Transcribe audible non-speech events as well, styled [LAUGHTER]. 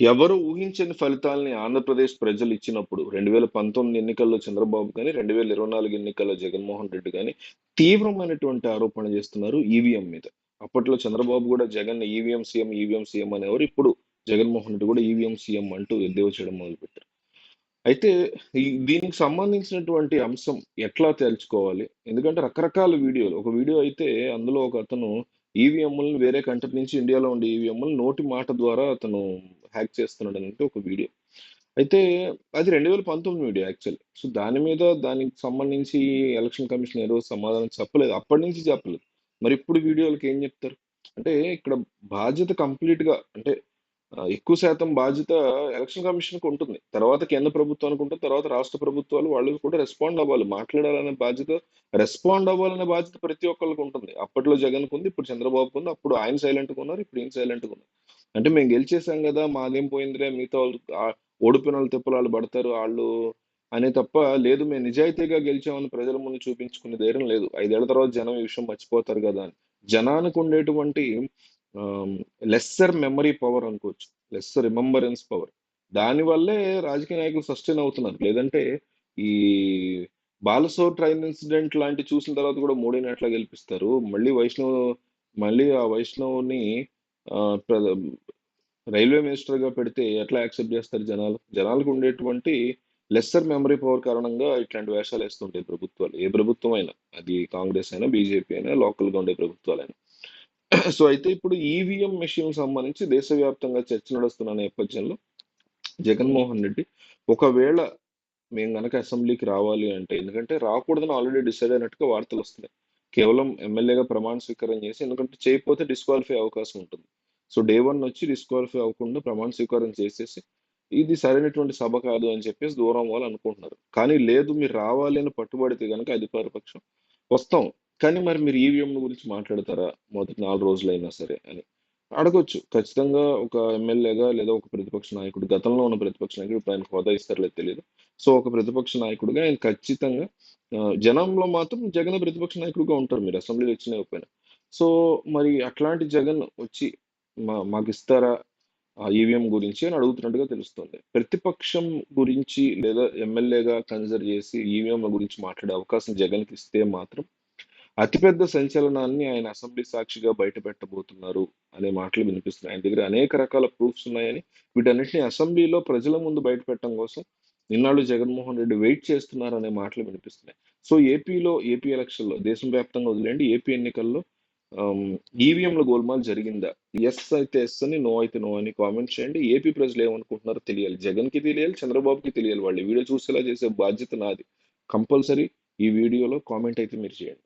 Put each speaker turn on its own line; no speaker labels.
ఎవరు ఊహించని ఫలితాల్ని ఆంధ్రప్రదేశ్ ప్రజలు ఇచ్చినప్పుడు రెండు వేల పంతొమ్మిది ఎన్నికల్లో చంద్రబాబు కానీ రెండు వేల ఇరవై నాలుగు ఎన్నికల్లో జగన్మోహన్ రెడ్డి కానీ తీవ్రమైనటువంటి ఆరోపణ చేస్తున్నారు ఈవీఎం మీద. అప్పట్లో చంద్రబాబు కూడా Jagan EVM CM EVM CM అనేవారు. ఇప్పుడు జగన్మోహన్ రెడ్డి కూడా ఈవీఎం సీఎం అంటూ ఎద్దేవా చేయడం మొదలుపెట్టారు. అయితే దీనికి సంబంధించినటువంటి అంశం ఎట్లా తేల్చుకోవాలి? ఎందుకంటే రకరకాల వీడియోలు. ఒక వీడియో అయితే అందులో ఒక అతను ఈవీఎంలను వేరే కంట్రీ నుంచి ఇండియాలో ఉండే ఈవీఎంలు నోటి మాట ద్వారా అతను హ్యాక్ చేస్తున్నాడు అంటే ఒక వీడియో. అయితే అది రెండు వేల పంతొమ్మిది వీడియో యాక్చువల్లీ. సో దాని మీద దానికి సంబంధించి ఎలక్షన్ కమిషన్ ఏ రోజు సమాధానం చెప్పలేదు. అప్పటి నుంచి చెప్పలేదు. మరి ఇప్పుడు వీడియోలకి ఏం చెప్తారు? అంటే ఇక్కడ బాధ్యత కంప్లీట్గా అంటే ఎక్కువ శాతం బాధ్యత ఎలక్షన్ కమిషన్కి ఉంటుంది. తర్వాత కేంద్ర ప్రభుత్వానికి ఉంటుంది. తర్వాత రాష్ట్ర ప్రభుత్వాలు వాళ్ళు కూడా రెస్పాండ్ అవ్వాలి. మాట్లాడాలనే బాధ్యత రెస్పాండ్ అవ్వాలనే బాధ్యత ప్రతి ఒక్కరికి ఉంటుంది. అప్పట్లో జగన్కు ఉంది ఇప్పుడు చంద్రబాబుకు ఉంది అప్పుడు ఆయన సైలెంట్గా ఉన్నారు ఇప్పుడు ఈయన సైలెంట్గా ఉన్నారు. అంటే మేము గెలిచేసాం కదా మాదేం పోయిందిలే మిగతా వాళ్ళు ఆ, ఓడిపోయిన వాళ్ళు తిప్పలు వాళ్ళు పడతారు వాళ్ళు అనే తప్ప లేదు మేము నిజాయితీగా గెలిచామని ప్రజల ముందు చూపించుకునే ధైర్యం లేదు. ఐదేళ్ళ తర్వాత జనం ఈ విషయం మర్చిపోతారు కదా అని. జనానికి ఉండేటువంటి లెస్సర్ మెమరీ పవర్ అనుకోవచ్చు. లెస్సర్ రిమెంబరెన్స్ పవర్ దానివల్లే రాజకీయ నాయకులు సస్టైన్ అవుతున్నారు. లేదంటే ఈ బాలసో ట్రైన్ ఇన్సిడెంట్ లాంటి చూసిన తర్వాత కూడా మోడీని ఎట్లా గెలిపిస్తారు? మళ్ళీ వైష్ణవ్ మళ్ళీ ఆ వైష్ణవ్ని రైల్వే మినిస్టర్గా పెడితే ఎట్లా యాక్సెప్ట్ చేస్తారు జనాలు? జనాలకు ఉండేటువంటి లెస్సర్ మెమరీ పవర్ కారణంగా ఇట్లాంటి వేషాలు వేస్తుంటాయి ప్రభుత్వాలు. ఏ ప్రభుత్వం అయినా అది కాంగ్రెస్ అయినా బీజేపీ అయినా లోకల్గా ఉండే ప్రభుత్వాలైనా [CLEARS THROAT] సో అయితే ఇప్పుడు ఈవీఎం మెషిన్ సంబంధించి దేశవ్యాప్తంగా చర్చ నడుస్తున్న నేపథ్యంలో జగన్మోహన్ రెడ్డి ఒకవేళ మేము కనుక అసెంబ్లీకి రావాలి అంటే ఎందుకంటే రాకూడదని ఆల్రెడీ డిసైడ్ అయినట్టుగా వార్తలు వస్తున్నాయి. కేవలం ఎమ్మెల్యేగా ప్రమాణ స్వీకారం చేసి ఎందుకంటే చేయకపోతే డిస్క్వాలిఫై అవకాశం ఉంటుంది. సో డే వన్ వచ్చి డిస్క్వాలిఫై అవ్వకుండా ప్రమాణ స్వీకారం చేసేసి ఇది సరైనటువంటి సభ కాదు అని చెప్పేసి దూరం వాళ్ళు అనుకుంటున్నారు. కానీ లేదు మీరు రావాలి అని పట్టుబడితే కనుక అధికార పక్షం వస్తాం. కానీ మరి మీరు ఈవీఎంల గురించి మాట్లాడతారా? మొదటి నాలుగు రోజులైనా సరే అని అడగొచ్చు. ఖచ్చితంగా ఒక ఎమ్మెల్యేగా లేదా ఒక ప్రతిపక్ష నాయకుడు గతంలో ఉన్న ప్రతిపక్ష నాయకుడు ఇప్పుడు ఆయన హోదా ఇస్తారో తెలియదు. సో ఒక ప్రతిపక్ష నాయకుడుగా ఆయన ఖచ్చితంగా జనంలో మాత్రం జగన్ ప్రతిపక్ష నాయకుడిగా ఉంటారు. మీరు అసెంబ్లీలో వచ్చిన ఇవ్వకపోయినా. సో మరి అట్లాంటి జగన్ వచ్చి మాకు ఇస్తారా ఆ ఈవీఎం గురించి అని అడుగుతున్నట్టుగా తెలుస్తుంది. ప్రతిపక్షం గురించి లేదా ఎమ్మెల్యేగా కన్సిడర్ చేసి ఈవీఎం గురించి మాట్లాడే అవకాశం జగన్కి ఇస్తే మాత్రం అతిపెద్ద సంచలనాన్ని ఆయన అసెంబ్లీ సాక్షిగా బయట పెట్టబోతున్నారు అనే మాటలు వినిపిస్తున్నాయి. ఆయన దగ్గర అనేక రకాల ప్రూఫ్స్ ఉన్నాయని వీటన్నిటిని అసెంబ్లీలో ప్రజల ముందు బయట పెట్టడం కోసం నిన్నాళ్ళు జగన్మోహన్ రెడ్డి వెయిట్ చేస్తున్నారు అనే మాటలు వినిపిస్తున్నాయి. సో ఏపీలో ఏపీ ఎలక్షన్లో దేశం వ్యాప్తంగా వదిలేండి ఏపీ ఎన్నికల్లో ఈవీఎంల గోల్మాల్ జరిగిందా? ఎస్ అయితే ఎస్ అని నో అయితే నో అని కామెంట్ చేయండి. ఏపీ ప్రజలు ఏమనుకుంటున్నారో తెలియాలి. జగన్కి తెలియాలి చంద్రబాబుకి తెలియాలి. వాళ్ళు వీడియో చూసేలా చేసే బాధ్యత నాది. కంపల్సరీ ఈ వీడియోలో కామెంట్ అయితే మీరు చేయండి.